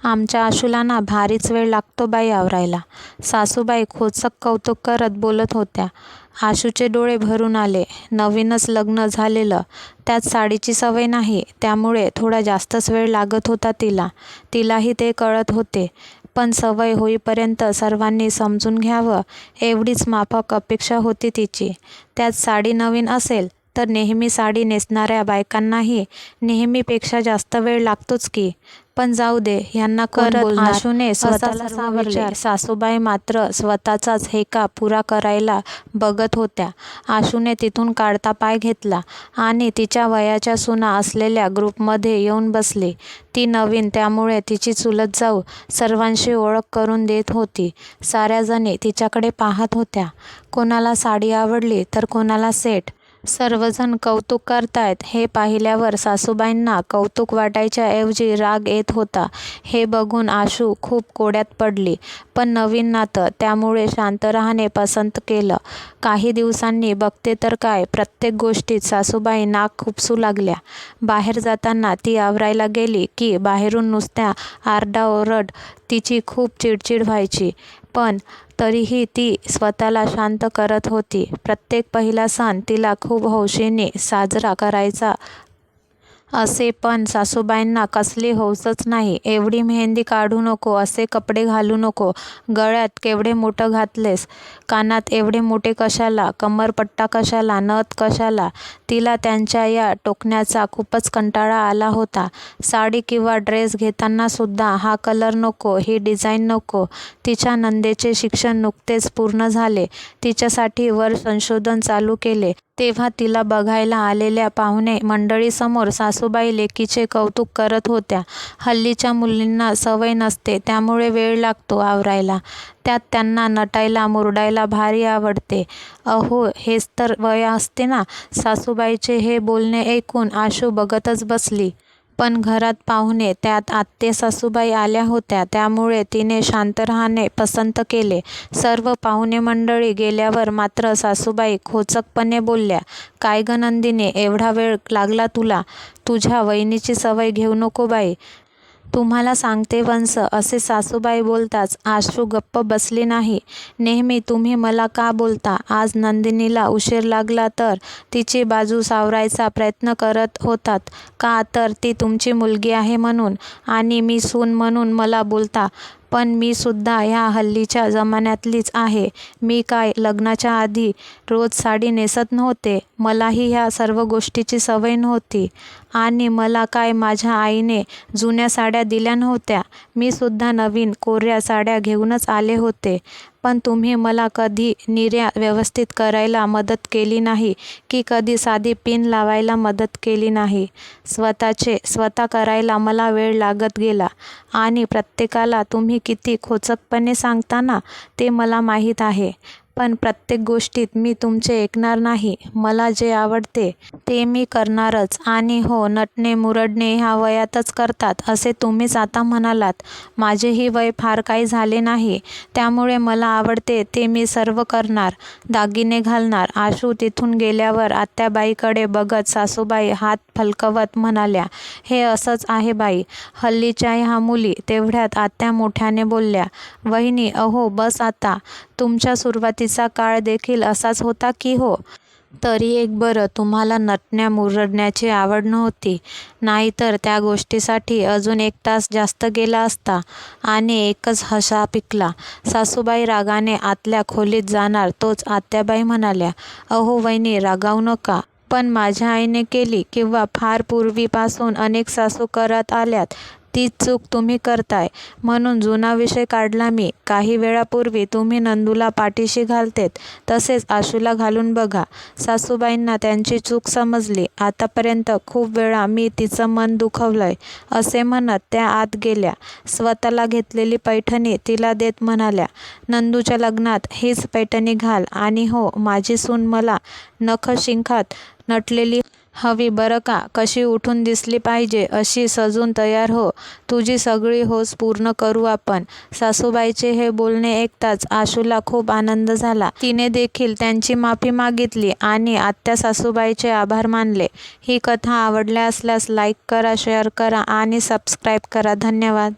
आमच्या आशूला ना भारीच वेळ लागतो बाई आवरायला. सासूबाई खोचक कौतुक करत बोलत होत्या. आशूचे डोळे भरून आले. नवीनच लग्न झालेलं. त्यात साडीची सवय नाही. त्यामुळे थोडा जास्तच वेळ लागत होता तिला. तिलाही ते कळत होते. पण सवय होईपर्यंत सर्वांनी समजून घ्यावं एवढीच माफक अपेक्षा होती तिची. त्यात साडी नवीन असेल तर नेहमी साडी नेसणाऱ्या बायकांनाही नेहमीपेक्षा जास्त वेळ लागतोच की. पण जाऊ दे ह्यांना करत? आशूने स्वतःला सावरले. सासूबाई मात्र स्वतःचाच हेका पुरा करायला बघत होत्या. आशूने तिथून काढता पाय घेतला आणि तिच्या वयाच्या सुना असलेल्या ग्रुपमध्ये येऊन बसली. ती नवीन त्यामुळे तिची चुलत जाऊ सर्वांशी ओळख करून देत होती. साऱ्याजणी तिच्याकडे पाहत होत्या. कोणाला साडी आवडली तर कोणाला सेट. सर्वजण कौतुक करतायत. हे पाहिल्यावर सासूबाईंना कौतुक वाटायच्या ऐवजी राग येत होता. हे बघून आशू खूप कोड्यात पडली. पण नवीन नातं त्यामुळे शांत राहणे पसंत केलं. काही दिवसांनी बघते तर काय प्रत्येक गोष्टीत सासूबाई नाक खुपसू लागल्या. बाहेर जाताना ती आवरायला गेली की बाहेरून नुसत्या आरडाओरड तिची खूप चिडचिड व्हायची. पण तरीही ती स्वतःला शांत करत होती. प्रत्येक पहिला सण तिला खूप हौशीने साजरा करायचा असे पण सासूबाईंना कसली हौसच नाही. एवढी मेहंदी काढू नको असे कपडे घालू नको. गळ्यात केवढे मोठं घातलेस? कानात एवढे मोठे कशाला? कमरपट्टा कशाला? नथ कशाला? तिला त्यांच्या या टोकण्याचा खूपच कंटाळा आला होता. साडी किंवा ड्रेस घेताना सुद्धा हा कलर नको ही डिझाईन नको. तिच्या नंदेचे शिक्षण नुकतेच पूर्ण झाले. तिच्यासाठी वर संशोधन चालू केले. तेव्हा तिला बघायला आलेल्या पाहुणे मंडळीसमोर सासूबाई लेकीचे कौतुक करत होत्या. हल्लीच्या मुलींना सवय नसते त्यामुळे वेळ लागतो आवरायला. त्यात त्यांना नटायला मुरडायला भारी आवडते. अहो हेच तर वय असते ना. सासूबाईचे हे बोलणे ऐकून आशू बघतच बसली. पण घरात पाहुणे त्यात आत्ते सासूबाई आल्या होत्या. त्यामुळे तिने शांत राहणे पसंत केले. सर्व पाहुणे मंडळी गेल्यावर मात्र सासूबाई खोचकपणे बोलल्या काय ग नंदिनी एवढा वेळ लागला तुला? तुझ्या वहिनीची सवय घेऊ नको बाई. तुम्हाला सांगते वंस असे सासूबाई बोलताच आश्रू गप्प बसले नाही. नेहमी तुम्ही मला का बोलता? आज नंदिनीला उशीर लागला तर तिची बाजू सावरायचा प्रयत्न करत होतात. का तर ती तुमची मुलगी आहे म्हणून आणि मी सून म्हणून मला बोलता पण मी सुद्धा ह्या हल्लीच्या जमान्यातलीच आहे. मी काय लग्नाच्या आधी रोज साडी नेसत नव्हते. मलाही ह्या सर्व गोष्टीची सवय नव्हती. आणि मला काय माझ्या आईने जुन्या साड्या दिल्या नव्हत्या. मी सुद्धा नवीन कोऱ्या साड्या घेऊनच आले होते. पण तुम्ही मला कधी निर्या व्यवस्थित करायला मदत केली नाही की कधी साधी पिन लावायला मदत केली नाही? स्वतःचे स्वतः करायला मला वेळ लागत गेला. आणि प्रत्येकाला तुम्ही किती खोचकपणे सांगता ना ते मला माहीत आहे. पण प्रत्येक गोष्टीत मी तुमचे ऐकणार नाही. मला जे आवडते ते मी करणारच. आणि हो नटणे मुरडणे ह्या वयातच करतात असे तुम्हीच आता म्हणालात. माझेही वय फार काही झाले नाही. त्यामुळे मला आवडते ते मी सर्व करणार दागिने घालणार. आशू तिथून गेल्यावर आत्याबाईकडे बघत सासूबाई हात फलकवत म्हणाल्या हे असंच आहे बाई. हल्लीच्या ह्या मुली तेवढ्यात आत्या मोठ्याने बोलल्या वहिनी अहो बस आता. तुमच्या सुरुवातीचा काळ देखील असाच होता की हो. तरी एक बरं तुम्हाला नटण्या मुरडण्याची आवड नव्हती. नाहीतर त्या गोष्टीसाठी अजून एक तास जास्त गेला असता आणि एकच हसा पिकला. सासूबाई रागाने आतल्या खोलीत जाणार तोच आत्याबाई म्हणाल्या अहो वहिनी रागावू नका. पण माझ्या आईने केली किंवा फार पूर्वीपासून अनेक सासू करत आल्यात. तीच चूक तुम्ही करताय. म्हणून जुना विषय काढला मी. काही वेळापूर्वी तुम्ही नंदूला पाठीशी घालतेत. तसेच आशूला घालून बघा. सासूबाईंना त्यांची चूक समजली. आतापर्यंत खूप वेळा मी तिचं मन दुखवलंय. असे म्हणत त्या आत गेल्या. स्वतःला घेतलेली पैठणी तिला देत म्हणाल्या नंदूच्या लग्नात हीच पैठणी घाल. आणि हो माझी सून मला नखशिंखात नटलेली हवी बरं का? कशी उठून दिसली पाहिजे? अशी सजून तयार हो. तुझी सगळी होस पूर्ण करू आपण. सासूबाईचे हे बोलणे ऐकताच आशूला खूप आनंद झाला. तिने देखील त्यांची माफी मागितली आणि आत्या सासूबाईचे आभार मानले. ही कथा आवडल्या असल्यास लाईक करा शेअर करा आणि सबस्क्राईब करा. धन्यवाद.